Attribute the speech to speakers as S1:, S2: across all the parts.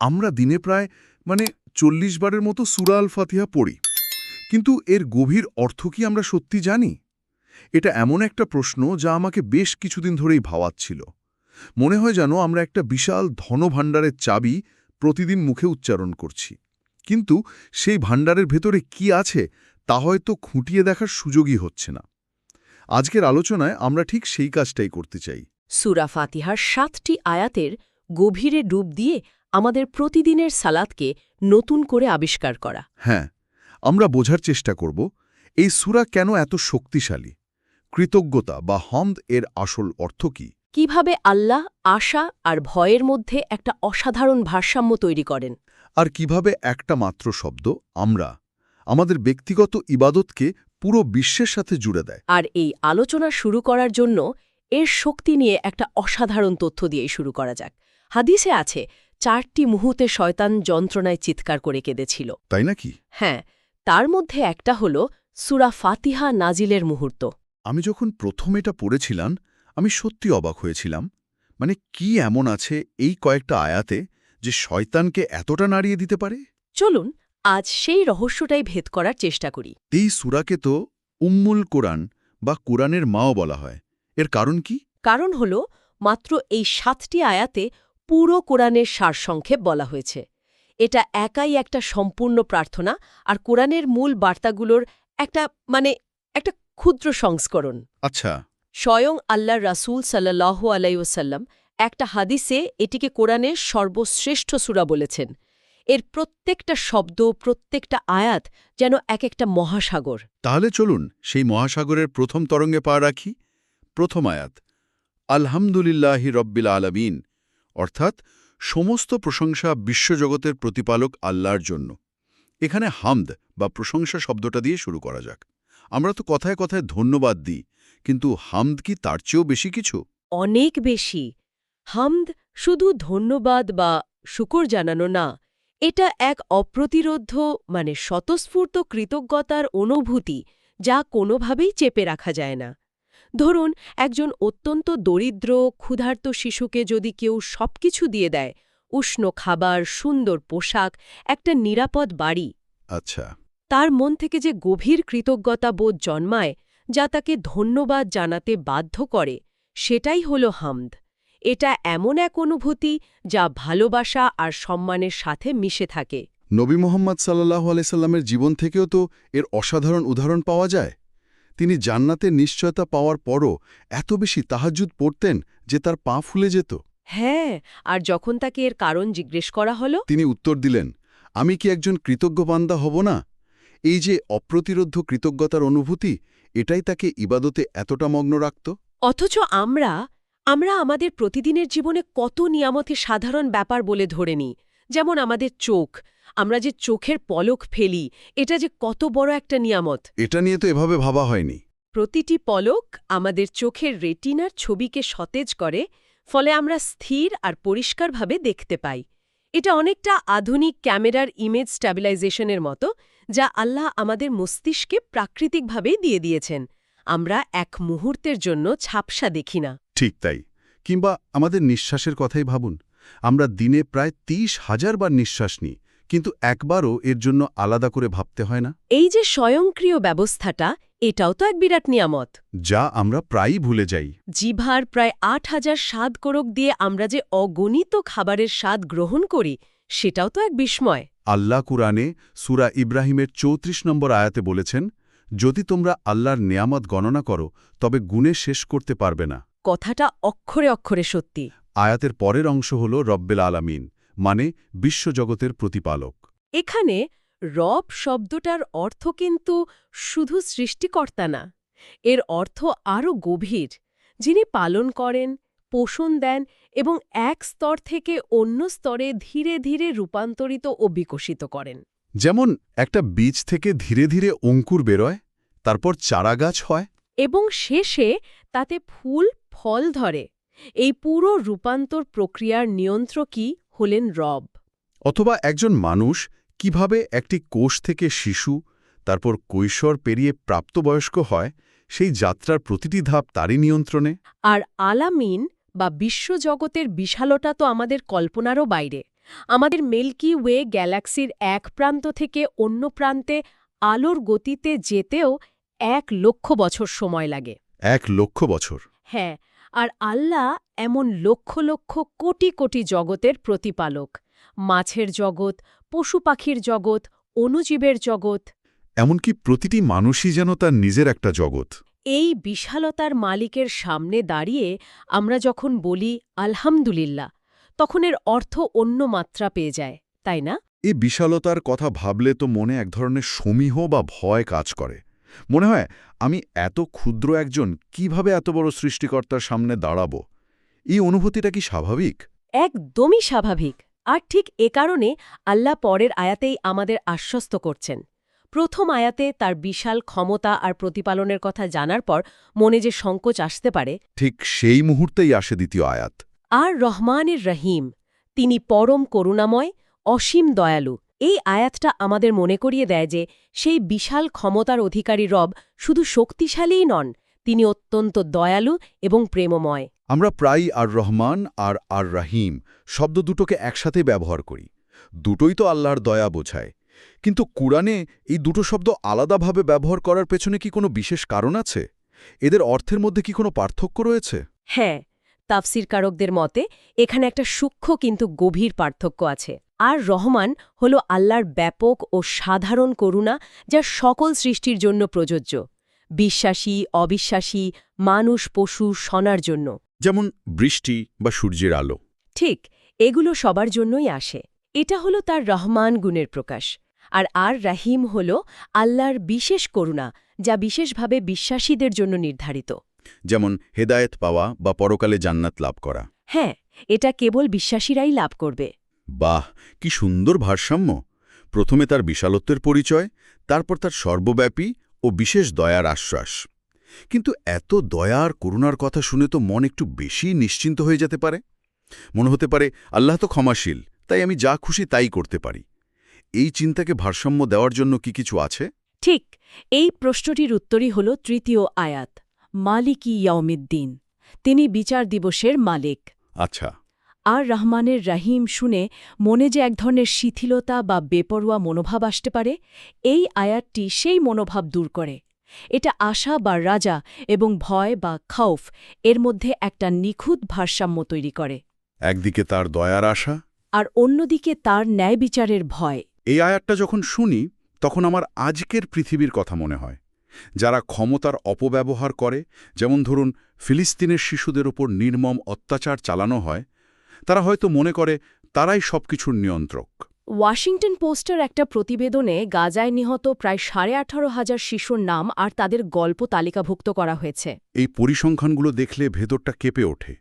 S1: আমরা দিনে প্রায় মানে চল্লিশ বারের মতো সুরা আল ফাতিহা পড়ি। কিন্তু এর গভীর অর্থ কি আমরা সত্যি জানি? এটা এমন একটা প্রশ্ন যা আমাকে বেশ কিছুদিন ধরেই ভাবাচ্ছিল মনে হয় যেন আমরা একটা বিশাল ধনভাণ্ডারের চাবি প্রতিদিন মুখে উচ্চারণ করছি। কিন্তু সেই ভাণ্ডারের ভেতরে কি আছে, তা হয়তো খুঁটিয়ে দেখার সুযোগই হচ্ছে না। আজকের আলোচনায় আমরা ঠিক সেই কাজটাই করতে চাই।
S2: সুরা ফাতিহার সাতটি আয়াতের গভীরে ডুব দিয়ে আমাদের প্রতিদিনের সালাদকে নতুন করে আবিষ্কার করা।
S1: হ্যাঁ আমরা বোঝার চেষ্টা করব এই সুরা কেন এত শক্তিশালী? কৃতজ্ঞতা বা হমদ এর আসল অর্থ কি?
S2: কীভাবে আল্লাহ আশা আর ভয়ের মধ্যে একটা অসাধারণ ভারসাম্য তৈরি করেন?
S1: আর কীভাবে একটা মাত্র শব্দ আমরা আমাদের ব্যক্তিগত ইবাদতকে পুরো বিশ্বের সাথে জুড়ে দেয়?
S2: আর এই আলোচনা শুরু করার জন্য এর শক্তি নিয়ে একটা অসাধারণ তথ্য দিয়েই শুরু করা যাক। হাদিসে আছে চারটি মুহূর্তে শয়তান যন্ত্রণায় চিৎকার করে কেঁদেছিল।
S1: তাই নাকি?
S2: হ্যাঁ তার মধ্যে একটা হল সুরা ফাতিহা নাজিলের মুহূর্ত।
S1: আমি যখন প্রথম এটা পড়েছিলাম আমি সত্যি অবাক হয়েছিলাম। মানে কি এমন আছে এই কয়েকটা আয়াতে যে শয়তানকে এতটা নাড়িয়ে দিতে পারে?
S2: চলুন আজ সেই রহস্যটাই ভেদ করার চেষ্টা করি।
S1: এই সুরাকে তো উম্মুল কোরআন বা কোরআনের মাও বলা হয়। এর কারণ কি?
S2: কারণ হল মাত্র এই সাতটি আয়াতে পুরো কোরআনের সারসংক্ষেপ বলা হয়েছে। এটা একাই একটা সম্পূর্ণ প্রার্থনা আর কোরআনের মূল বার্তাগুলোর একটা মানে একটা ক্ষুদ্র সংস্করণ।
S1: আচ্ছা।
S2: স্বয়ং আল্লাহ রাসূল সাল্লাহ আলাইসাল্লাম একটা হাদিসে এটিকে কোরআনের সর্বশ্রেষ্ঠ সূরা বলেছেন। এর প্রত্যেকটা শব্দ প্রত্যেকটা আয়াত যেন এক একটা মহাসাগর।
S1: তাহলে চলুন সেই মহাসাগরের প্রথম তরঙ্গে পা রাখি। প্রথম আয়াত আলহামদুলিল্লাহি রব্বিল আলামিন। অর্থাৎ সমস্ত প্রশংসা বিশ্বজগতের প্রতিপালক আল্লাহর জন্য। এখানে হামদ বা প্রশংসা শব্দটা দিয়ে শুরু করা যাক। আমরা তো কথায় কথায় ধন্যবাদ দিই, কিন্তু হামদ কি তার চেয়েও বেশি কিছু?
S2: অনেক বেশি। হামদ শুধু ধন্যবাদ বা শুকর জানানো না, এটা এক অপ্রতিরোধ্য মানে স্বতঃস্ফূর্ত কৃতজ্ঞতার অনুভূতি যা কোনোভাবেই চেপে রাখা যায় না। ধরুন একজন অত্যন্ত দরিদ্র ক্ষুধার্ত শিশুকে যদি কেউ সবকিছু দিয়ে দেয় উষ্ণ খাবার সুন্দর পোশাক একটা নিরাপদ বাড়ি।
S1: আচ্ছা।
S2: তার মন থেকে যে গভীর কৃতজ্ঞতা বোধ জন্মায় যা তাকে ধন্যবাদ জানাতে বাধ্য করে সেটাই হল হামদ। এটা এমন এক অনুভূতি যা ভালোবাসা আর সম্মানের সাথে মিশে থাকে।
S1: নবী মোহাম্মদ সাল্লাহ আলাইসাল্লামের জীবন থেকেও তো এর অসাধারণ উদাহরণ পাওয়া যায়? তিনি জান্নাতের নিশ্চয়তা পাওয়ার পরও এত বেশি তাহাজুদ পড়তেন যে তার পা ফুলে যেত।
S2: হ্যাঁ আর যখন তাকে এর কারণ জিজ্ঞেস করা হলো?
S1: তিনি উত্তর দিলেন আমি কি একজন কৃতজ্ঞ বান্দা হব না? এই যে অপ্রতিরোধ্য কৃতজ্ঞতার অনুভূতি এটাই তাকে ইবাদতে এতটা মগ্ন রাখত?
S2: অথচ আমরা আমরা আমাদের প্রতিদিনের জীবনে কত নিয়ামতে সাধারণ ব্যাপার বলে ধরে নিই। যেমন আমাদের চোখ আমরা যে চোখের পলক ফেলি এটা যে কত বড় একটা নিয়ামত।
S1: এটা নিয়ে তো এভাবে ভাবা হয়নি।
S2: প্রতিটি পলক আমাদের চোখের রেটিনার ছবিকে সতেজ করে ফলে আমরা স্থির আর পরিষ্কারভাবে দেখতে পাই। এটা অনেকটা আধুনিক ক্যামেরার ইমেজ স্ট্যাবিলাইজেশনের মতো যা আল্লাহ আমাদের মস্তিষ্কে প্রাকৃতিকভাবেই দিয়ে দিয়েছেন। আমরা এক মুহূর্তের জন্য ছাপসা দেখি না।
S1: ঠিক তাই। কিংবা আমাদের নিঃশ্বাসের কথাই ভাবুন। আমরা দিনে প্রায় তিরিশ হাজার বার নিঃশ্বাস নিই কিন্তু একবারও এর জন্য আলাদা করে ভাবতে হয় না।
S2: এই যে স্বয়ংক্রিয় ব্যবস্থাটা এটাও তো এক বিরাট নিয়ামত।
S1: যা আমরা প্রায়ই ভুলে যাই।
S2: জিভার প্রায় আট হাজার স্বাদ কোরক দিয়ে আমরা যে অগণিত খাবারের স্বাদ গ্রহণ করি সেটাও তো এক বিস্ময়।
S1: আল্লাহ কুরআনে সুরা ইব্রাহিমের চৌত্রিশ নম্বর আয়াতে বলেছেন যদি তোমরা আল্লাহর নেয়ামত গণনা করো তবে গুণে শেষ করতে পারবে না।
S2: কথাটা অক্ষরে অক্ষরে সত্যি।
S1: আয়াতের পরের অংশ হল রব্বেল আলামিন মানে বিশ্বজগতের প্রতিপালক।
S2: এখানে রব শব্দটার অর্থ কিন্তু শুধু সৃষ্টিকর্তা না এর অর্থ আরও গভীর। যিনি পালন করেন পোষণ দেন এবং এক স্তর থেকে অন্য স্তরে ধীরে ধীরে রূপান্তরিত ও বিকশিত করেন।
S1: যেমন একটা বীজ থেকে ধীরে ধীরে অঙ্কুর বেরোয় তারপর চারাগাছ হয়।
S2: এবং শেষে তাতে ফুল ফল ধরে। এই পুরো রূপান্তর প্রক্রিয়ার নিয়ন্ত্রকই হলেন রব।
S1: অথবা একজন মানুষ কীভাবে একটি কোষ থেকে শিশু তারপর কৈশোর পেরিয়ে প্রাপ্তবয়স্ক হয় সেই যাত্রার প্রতিটি ধাপ তারই নিয়ন্ত্রণে?
S2: আর আলামিন বা বিশ্বজগতের বিশালতা তো আমাদের কল্পনারও বাইরে। আমাদের মিল্কি ওয়ে গ্যালাক্সির এক প্রান্ত থেকে অন্য প্রান্তে আলোর গতিতে যেতেও এক লক্ষ বছর সময় লাগে।
S1: এক লক্ষ বছর।
S2: হ্যাঁ আর আল্লাহ এমন লক্ষ লক্ষ কোটি কোটি জগতের প্রতিপালক। মাছের জগৎ পশু পাখির জগৎ অণুজীবের জগৎ।
S1: এমনকি প্রতিটি মানুষই যেন তার নিজের একটা জগৎ।
S2: এই বিশালতার মালিকের সামনে দাঁড়িয়ে আমরা যখন বলি আলহামদুলিল্লাহ তখন এর অর্থ অন্য মাত্রা পেয়ে যায় তাই না?
S1: এই বিশালতার কথা ভাবলে তো মনে এক ধরনের সমীহ বা ভয় কাজ করে। মনে হয় আমি এত ক্ষুদ্র একজন কীভাবে এত বড় সৃষ্টিকর্তার সামনে দাঁড়াব? এই অনুভূতিটা কি স্বাভাবিক?
S2: একদমই স্বাভাবিক। আর ঠিক এ কারণে আল্লাহ পরের আয়াতেই আমাদের আশ্বস্ত করছেন। প্রথম আয়াতে তার বিশাল ক্ষমতা আর প্রতিপালনের কথা জানার পর মনে যে সংকোচ আসতে পারে।
S1: ঠিক সেই মুহূর্তেই আসে দ্বিতীয় আয়াত।
S2: আর রহমানের রহিম তিনি পরম করুণাময় অসীম দয়ালু। এই আয়াতটা আমাদের মনে করিয়ে দেয় যে সেই বিশাল ক্ষমতার অধিকারী রব শুধু শক্তিশালীই নন তিনি অত্যন্ত দয়ালু এবং প্রেমময়।
S1: আমরা প্রায়ই আর রহমান আর আর রাহিম শব্দ দুটোকে একসাথে ব্যবহার করি। দুটোই তো আল্লাহর দয়া বোঝায়। কিন্তু কুরআনে এই দুটো শব্দ আলাদাভাবে ব্যবহার করার পেছনে কি কোনো বিশেষ কারণ আছে? এদের অর্থের মধ্যে কি কোনো পার্থক্য রয়েছে?
S2: হ্যাঁ তাফসিরকারকদের মতে এখানে একটা সূক্ষ্ম কিন্তু গভীর পার্থক্য আছে। আর রহমান হল আল্লাহর ব্যাপক ও সাধারণ করুণা যা সকল সৃষ্টির জন্য প্রযোজ্য বিশ্বাসী অবিশ্বাসী মানুষ পশু সনার জন্য।
S1: যেমন বৃষ্টি বা সূর্যের আলো।
S2: ঠিক এগুলো সবার জন্যই আসে। এটা হলো তার রহমান গুণের প্রকাশ। আর আর রাহিম হল আল্লাহর বিশেষ করুণা যা বিশেষভাবে বিশ্বাসীদের জন্য নির্ধারিত।
S1: যেমন হেদায়েত পাওয়া বা পরকালে জান্নাত লাভ করা।
S2: হ্যাঁ এটা কেবল বিশ্বাসীরাই লাভ করবে।
S1: বাহ কি সুন্দর ভারসাম্য। প্রথমে তার বিশালত্বের পরিচয় তারপর তার সর্বব্যাপী ও বিশেষ দয়ার আশ্বাস। কিন্তু এত দয়া আর করুণার কথা শুনে তো মন একটু বেশি নিশ্চিন্ত হয়ে যেতে পারে। মনে হতে পারে আল্লাহ তো ক্ষমাশীল তাই আমি যা খুশি তাই করতে পারি। এই চিন্তাকে ভারসাম্য দেওয়ার জন্য কি কিছু আছে?
S2: ঠিক এই প্রশ্নটির উত্তরই হল তৃতীয় আয়াত মালিকি ইয়াউমিদ্দিন। তিনি বিচার দিবসের মালিক।
S1: আচ্ছা।
S2: আর রহমানের রাহিম শুনে মনে যে এক ধরনের শিথিলতা বা বেপরোয়া মনোভাব আসতে পারে এই আয়াতটি সেই মনোভাব দূর করে। এটা আশা বা রাজা এবং ভয় বা খাউফ এর মধ্যে একটা নিখুঁত ভারসাম্য তৈরি করে।
S1: একদিকে তার দয়ার আশা
S2: আর অন্যদিকে তার ন্যায় বিচারের ভয়।
S1: এই আয়াতটা যখন শুনি তখন আমার আজকের পৃথিবীর কথা মনে হয়। যারা ক্ষমতার অপব্যবহার করে যেমন ধরুন ফিলিস্তিনের শিশুদের ওপর নির্মম অত্যাচার চালানো হয় তারা হয়তো মনে করে তারাই সবকিছুর নিয়ন্ত্রক।
S2: ওয়াশিংটন পোস্টের একটা প্রতিবেদনে গাজায় নিহত প্রায় সাড়ে আঠারো হাজার শিশুর নাম আর তাদের গল্প তালিকাভুক্ত করা হয়েছে।
S1: এই পরিসংখ্যানগুলো দেখলে ভেতরটা কেঁপে ওঠে।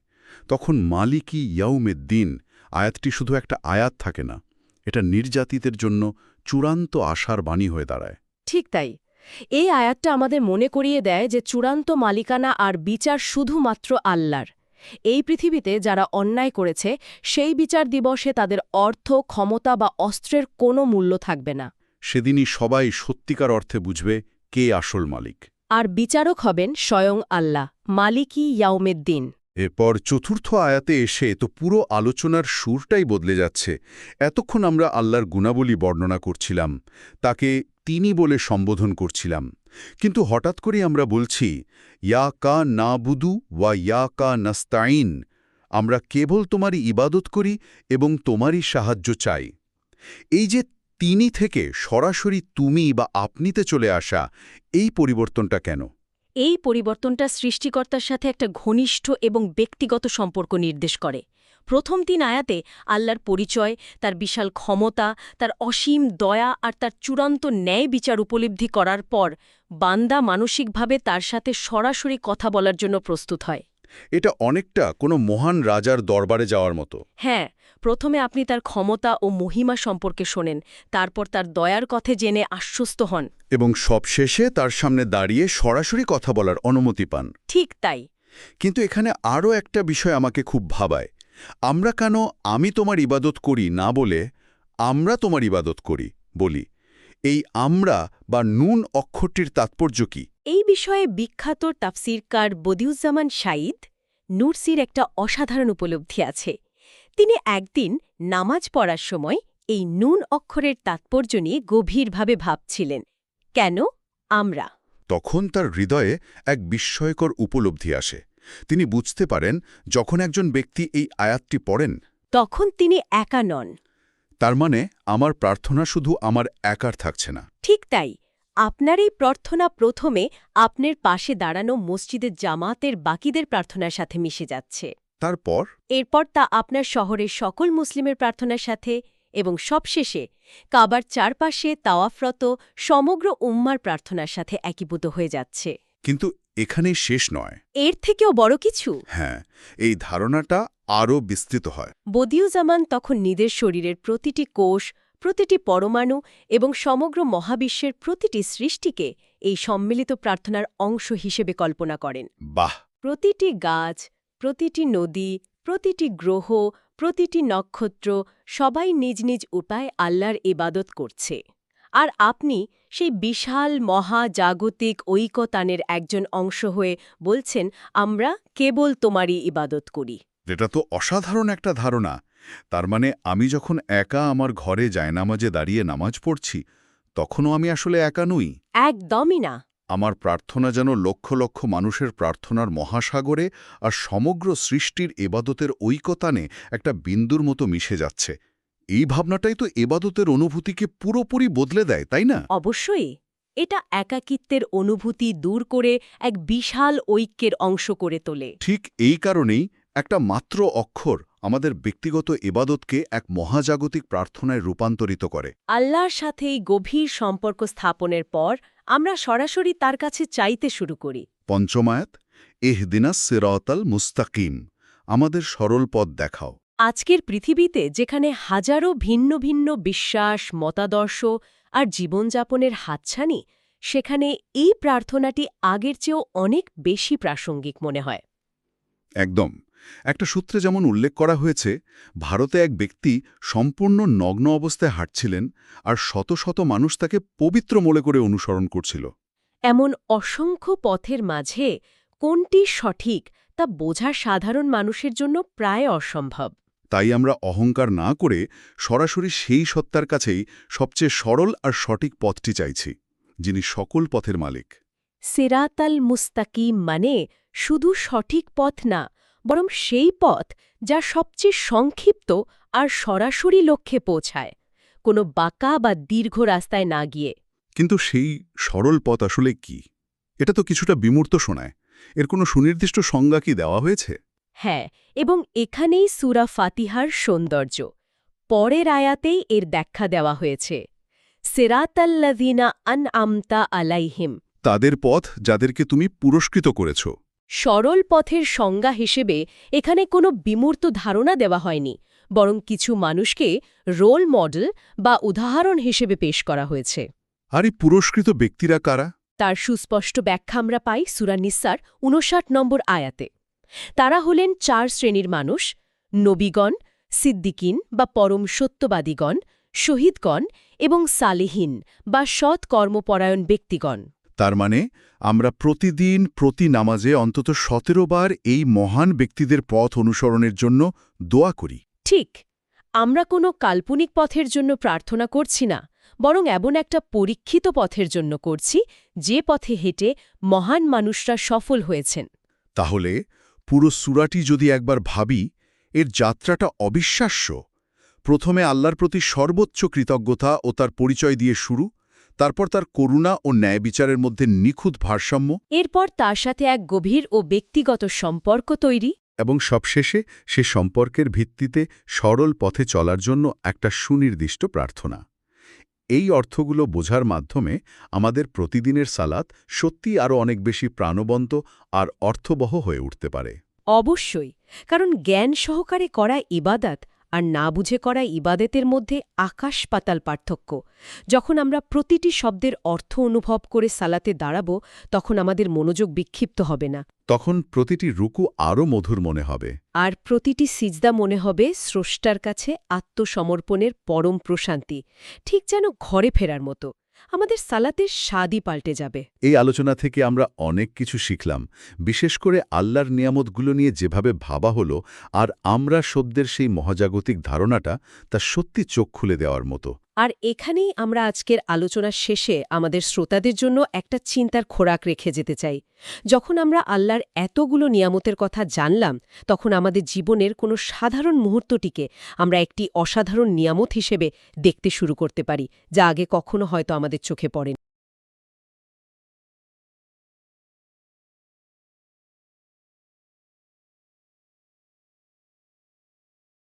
S1: তখন মালিকি ইয়াউমের দিন আয়াতটি শুধু একটা আয়াত থাকে না এটা নির্যাতিতের জন্য চূড়ান্ত আশার বাণী হয়ে দাঁড়ায়।
S2: ঠিক তাই। এই আয়াতটা আমাদের মনে করিয়ে দেয় যে চূড়ান্ত মালিকানা আর বিচার শুধুমাত্র আল্লাহর। এই পৃথিবীতে যারা অন্যায় করেছে সেই বিচার দিবসে তাদের অর্থ ক্ষমতা বা অস্ত্রের কোনো মূল্য থাকবে না।
S1: সেদিনই সবাই সত্যিকার অর্থে বুঝবে কে আসল মালিক।
S2: আর বিচারক হবেন স্বয়ং আল্লাহ মালিকি ইয়াউমেদ্দিন।
S1: এরপর চতুর্থ আয়াতে এসে তো পুরো আলোচনার সুরটাই বদলে যাচ্ছে। এতক্ষণ আমরা আল্লাহর গুণাবলী বর্ণনা করছিলাম। তাকে তিনি বলে সম্বোধন করছিলাম। কিন্তু হঠাৎ করে আমরা বলছি, ইয়া কা না বুদু ওয়া ইয়া কা নাস্তাইন আমরা কেবল তোমারই ইবাদত করি এবং তোমারই সাহায্য চাই। এই যে তিনি থেকে সরাসরি তুমি বা আপনিতে চলে আসা, এই পরিবর্তনটা কেন?
S2: এই পরিবর্তনটা সৃষ্টিকর্তার সাথে একটা ঘনিষ্ঠ এবং ব্যক্তিগত সম্পর্ক নির্দেশ করে। প্রথম তিন আয়াতে আল্লাহর পরিচয় তার বিশাল ক্ষমতা তার অসীম দয়া আর তার চূড়ান্ত ন্যায় বিচার উপলব্ধি করার পর বান্দা মানসিকভাবে তার সাথে সরাসরি কথা বলার জন্য প্রস্তুত হয়।
S1: এটা অনেকটা কোনো মহান রাজার দরবারে যাওয়ার মতো।
S2: হ্যাঁ প্রথমে আপনি তার ক্ষমতা ও মহিমা সম্পর্কে শোনেন তারপর তার দয়ার কথা জেনে আশ্বস্ত হন।
S1: এবং সবশেষে তার সামনে দাঁড়িয়ে সরাসরি কথা বলার অনুমতি পান।
S2: ঠিক তাই।
S1: কিন্তু এখানে আরও একটা বিষয় আমাকে খুব ভাবায়। আমরা কেন আমি তোমার ইবাদত করি না বলে আমরা তোমার ইবাদত করি বলি? এই আমরা বা নুন অক্ষরটির তাৎপর্য কি?
S2: এই বিষয়ে বিখ্যাত তাফসিরকার বদিউজ্জামান সাঈদ নুরসির একটা অসাধারণ উপলব্ধি আছে। তিনি একদিন নামাজ পড়ার সময় এই নুন অক্ষরের তাৎপর্য নিয়ে গভীরভাবে ভাবছিলেন কেন আমরা?
S1: তখন তার হৃদয়ে এক বিস্ময়কর উপলব্ধি আসে। তিনি বুঝতে পারেন যখন একজন ব্যক্তি এই আয়াতটি পড়েন।
S2: তখন তিনি একা নন।
S1: তার মানে আমার প্রার্থনা শুধু আমার একার থাকছে না।
S2: ঠিক তাই আপনার এই প্রার্থনা প্রথমে আপনার পাশে দাঁড়ানো মসজিদের জামাতের বাকিদের প্রার্থনার সাথে মিশে যাচ্ছে।
S1: তারপর?
S2: এরপর তা আপনার শহরের সকল মুসলিমের প্রার্থনার সাথে এবং সবশেষে কাবার চারপাশে তাওয়াফরত সমগ্র উম্মার প্রার্থনার সাথে একীভূত হয়ে যাচ্ছে।
S1: কিন্তু এখানেই শেষ নয়।
S2: এর থেকেও বড় কিছু?
S1: হ্যাঁ এই ধারণাটা আরও বিস্তৃত হয়।
S2: বদিউজামান তখন নিজের শরীরের প্রতিটি কোষ প্রতিটি পরমাণু এবং সমগ্র মহাবিশ্বের প্রতিটি সৃষ্টিকে এই সম্মিলিত প্রার্থনার অংশ হিসেবে কল্পনা করেন।
S1: বাহ!
S2: প্রতিটি গাছ প্রতিটি নদী প্রতিটি গ্রহ প্রতিটি নক্ষত্র সবাই নিজ নিজ উপায় আল্লাহর ইবাদত করছে। আর আপনি সেই বিশাল মহাজাগতিক ঐকতানের একজন অংশ হয়ে বলছেন আমরা কেবল তোমারই ইবাদত করি।
S1: এটা তো অসাধারণ একটা ধারণা। তার মানে আমি যখন একা আমার ঘরে জায়নামাজে দাঁড়িয়ে নামাজ পড়ছি তখনও আমি আসলে একা নই।
S2: একদমই না।
S1: আমার প্রার্থনা যেন লক্ষ লক্ষ মানুষের প্রার্থনার মহাসাগরে আর সমগ্র সৃষ্টির এবাদতের ঐকতানে একটা বিন্দুর মতো মিশে যাচ্ছে। এই ভাবনাটাই তো এবাদতের অনুভূতিকে পুরোপুরি বদলে দেয় তাই না?
S2: অবশ্যই। এটা একাকিত্বের অনুভূতি দূর করে এক বিশাল ঐক্যের অংশ করে তোলে।
S1: ঠিক এই কারণেই একটা মাত্র অক্ষর আমাদের ব্যক্তিগত এবাদতকে এক মহাজাগতিক প্রার্থনায় রূপান্তরিত করে।
S2: আল্লাহর সাথে এই গভীর সম্পর্ক স্থাপনের পর আমরা সরাসরি তার কাছে চাইতে শুরু করি।
S1: পঞ্চমায়াত এহদিনাস সিরাতাল মুস্তাকিম আমাদের সরল পথ দেখাও।
S2: আজকের পৃথিবীতে যেখানে হাজারো ভিন্ন ভিন্ন বিশ্বাস মতাদর্শ আর জীবনযাপনের হাতছানি সেখানে এই প্রার্থনাটি আগের চেয়েও অনেক বেশি প্রাসঙ্গিক মনে হয়।
S1: একদম। একটা সূত্রে যেমন উল্লেখ করা হয়েছে ভারতে এক ব্যক্তি সম্পূর্ণ নগ্ন অবস্থায় হাঁটছিলেন আর শত শত মানুষ তাকে পবিত্র মনে করে অনুসরণ করছিল।
S2: এমন অসংখ্য পথের মাঝে কোনটি সঠিক তা বোঝা সাধারণ মানুষের জন্য প্রায় অসম্ভব।
S1: তাই আমরা অহংকার না করে সরাসরি সেই সত্তার কাছেই সবচেয়ে সরল আর সঠিক পথটি চাইছি যিনি সকল পথের মালিক।
S2: সিরাতাল মুস্তাকিম মানে শুধু সঠিক পথ না বরং সেই পথ যা সবচেয়ে সংক্ষিপ্ত আর সরাসরি লক্ষ্যে পৌঁছায় কোনো বাঁকা বা দীর্ঘ রাস্তায় না গিয়ে।
S1: কিন্তু সেই সরল পথ আসলে কি? এটা তো কিছুটা বিমূর্ত শোনায়। এর কোনো সুনির্দিষ্ট সংজ্ঞা কি দেওয়া হয়েছে?
S2: হ্যাঁ এবং এখানেই সুরা ফাতিহার সৌন্দর্য। পরের আয়াতেই এর ব্যাখ্যা দেওয়া হয়েছে। সেরাতাল্লাদিনা আন আমতা আলাইহিম।
S1: তাদের পথ যাদেরকে তুমি পুরস্কৃত করেছ।
S2: সরল পথের সংজ্ঞা হিসেবে এখানে কোনো বিমূর্ত ধারণা দেওয়া হয়নি বরং কিছু মানুষকে রোল মডেল বা উদাহরণ হিসেবে পেশ করা হয়েছে।
S1: আর এই পুরস্কৃত ব্যক্তিরা কারা?
S2: তার সুস্পষ্ট ব্যাখ্যা আমরা পাই সুরা নিসার উনষাট নম্বর আয়াতে। তারা হলেন চার শ্রেণির মানুষ নবীগণ সিদ্দিকিন বা পরম সত্যবাদীগণ শহীদগণ এবং সালেহীন বা সৎ কর্মপরায়ণ ব্যক্তিগণ।
S1: তার মানে আমরা প্রতিদিন প্রতি নামাজে অন্তত সতেরো বার এই মহান ব্যক্তিদের পথ অনুসরণের জন্য দোয়া করি।
S2: ঠিক আমরা কোনো কাল্পনিক পথের জন্য প্রার্থনা করছি না বরং এমন একটা পরীক্ষিত পথের জন্য করছি যে পথে হেঁটে মহান মানুষরা সফল হয়েছেন।
S1: তাহলে পুরো সুরাটি যদি একবার ভাবি এর যাত্রাটা অবিশ্বাস্য। প্রথমে আল্লাহর প্রতি সর্বোচ্চ কৃতজ্ঞতা ও তার পরিচয় দিয়ে শুরু তারপর তার করুণা ও ন্যায় বিচারের মধ্যে নিখুঁত ভারসাম্য
S2: এরপর তার সাথে এক গভীর ও ব্যক্তিগত সম্পর্ক তৈরি।
S1: এবং সবশেষে সে সম্পর্কের ভিত্তিতে সরল পথে চলার জন্য একটা সুনির্দিষ্ট প্রার্থনা। এই অর্থগুলো বোঝার মাধ্যমে আমাদের প্রতিদিনের সালাত সত্যি আরও অনেক বেশি প্রাণবন্ত আর অর্থবহ হয়ে উঠতে পারে।
S2: অবশ্যই, কারণ জ্ঞান সহকারে করা ইবাদাত আর না বুঝে করা ইবাদেতের মধ্যে আকাশ পাতাল পার্থক্য। যখন আমরা প্রতিটি শব্দের অর্থ অনুভব করে সালাতে দাঁড়াব তখন আমাদের মনোযোগ বিক্ষিপ্ত হবে না।
S1: তখন প্রতিটি রুকু আরও মধুর মনে হবে।
S2: আর প্রতিটি সিজদা মনে হবে স্রষ্টার কাছে আত্মসমর্পণের পরম প্রশান্তি ঠিক যেন ঘরে ফেরার মতো। আমাদের সালাতের স্বাদই পাল্টে যাবে।
S1: এই আলোচনা থেকে আমরা অনেক কিছু শিখলাম, বিশেষ করে আল্লাহর নিয়ামতগুলো নিয়ে যেভাবে ভাবা হলো আর আমরা শব্দের সেই মহাজাগতিক ধারণাটা তা সত্যি চোখ খুলে দেওয়ার মতো।
S2: আর এখানেই আমরা আজকের আলোচনার শেষে আমাদের শ্রোতাদের জন্য একটা চিন্তার খোরাক রেখে যেতে চাই। যখন আমরা আল্লাহর এতগুলো নিয়ামতের কথা জানলাম, তখন আমাদের জীবনের কোনো সাধারণ মুহূর্তটিকে আমরা একটি অসাধারণ নিয়ামত হিসেবে দেখতে শুরু করতে পারি, যা আগে কখনো হয়তো আমাদের চোখে পড়েনি।